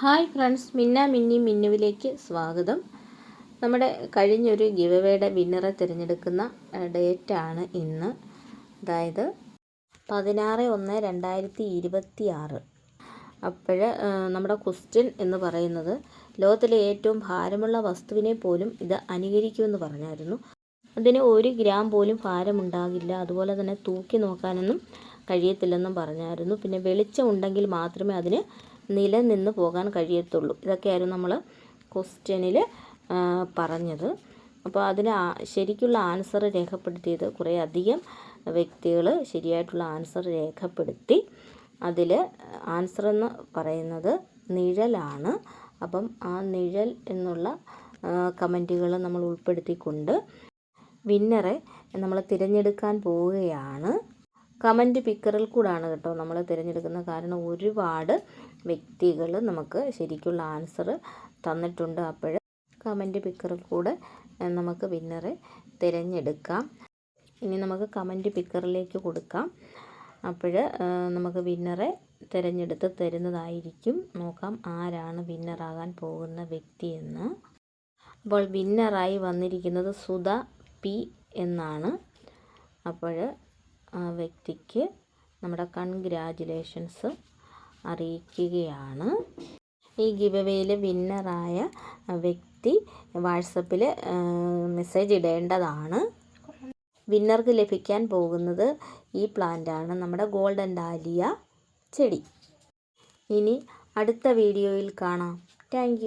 Hi friends മിന്ന മിന്നി മിന്നുവിലേക്ക് സ്വാഗതം. നമ്മുടെ കഴിഞ്ഞൊരു ഗിവവേയുടെ വിന്നറെ തിരഞ്ഞെടുക്കുന്ന ഡേറ്റാണ് ഇന്ന്. അതായത് പതിനാറ് ഒന്ന് രണ്ടായിരത്തി ഇരുപത്തി ആറ് അപ്പോൾ നമ്മുടെ ക്വസ്റ്റ്യൻ എന്ന് പറയുന്നത് ലോകത്തിലെ ഏറ്റവും ഭാരമുള്ള വസ്തുവിനെ പോലും ഇത് അനുകരിക്കുമെന്ന് പറഞ്ഞായിരുന്നു. അതിന് ഒരു ഗ്രാം പോലും ഭാരമുണ്ടാകില്ല. അതുപോലെ തന്നെ തൂക്കി നോക്കാനൊന്നും കഴിയത്തില്ലെന്നും പറഞ്ഞായിരുന്നു. പിന്നെ വെളിച്ചം ഉണ്ടെങ്കിൽ മാത്രമേ അതിന് നിലനിന്ന് പോകാൻ കഴിയത്തുള്ളൂ. ഇതൊക്കെയായിരുന്നു നമ്മൾ ക്വസ്റ്റ്യനിൽ പറഞ്ഞത്. അപ്പോൾ അതിന് ശരിക്കുള്ള ആൻസർ രേഖപ്പെടുത്തിയത് കുറേ അധികം വ്യക്തികൾ ശരിയായിട്ടുള്ള ആൻസർ രേഖപ്പെടുത്തി. അതിൽ ആൻസർ എന്ന് പറയുന്നത് നിഴലാണ്. അപ്പം ആ നിഴൽ എന്നുള്ള കമന്റുകൾ നമ്മൾ ഉൾപ്പെടുത്തിക്കൊണ്ട് വിന്നറെ നമ്മൾ തിരഞ്ഞെടുക്കാൻ പോവുകയാണ്. കമന്റ് പിക്കറിൽ കൂടാണ് കേട്ടോ നമ്മൾ തിരഞ്ഞെടുക്കുന്നത് കാരണം ഒരുപാട് വ്യക്തികൾ നമുക്ക് ശരിക്കുള്ള ആൻസർ തന്നിട്ടുണ്ട്. അപ്പോൾ കമന്റ് പിക്കറിൽ കൂടെ നമുക്ക് വിന്നറെ തിരഞ്ഞെടുക്കാം. ഇനി നമുക്ക് കമന്റ് പിക്കറിലേക്ക് കൊടുക്കാം. അപ്പോൾ നമുക്ക് വിന്നറെ തിരഞ്ഞെടുത്ത് തരുന്നതായിരിക്കും. നോക്കാം ആരാണ് വിന്നറാകാൻ പോകുന്ന വ്യക്തിയെന്ന് അപ്പോൾ വിന്നറായി വന്നിരിക്കുന്നത് സുധ പി എന്നാണ്. അപ്പോൾ ആ വ്യക്തിക്ക് നമ്മുടെ കൺഗ്രാജുലേഷൻസ് അറിയിക്കുകയാണ്. ഈ ഗിവവേയിൽ വിന്നറായ വ്യക്തി വാട്സപ്പിൽ മെസ്സേജ് ഇടേണ്ടതാണ്. വിന്നർക്ക് ലഭിക്കാൻ പോകുന്നത് ഈ പ്ലാന്റാണ് നമ്മുടെ ഗോൾഡൻ ഡാലിയ ചെടി. ഇനി അടുത്ത വീഡിയോയിൽ കാണാം. താങ്ക്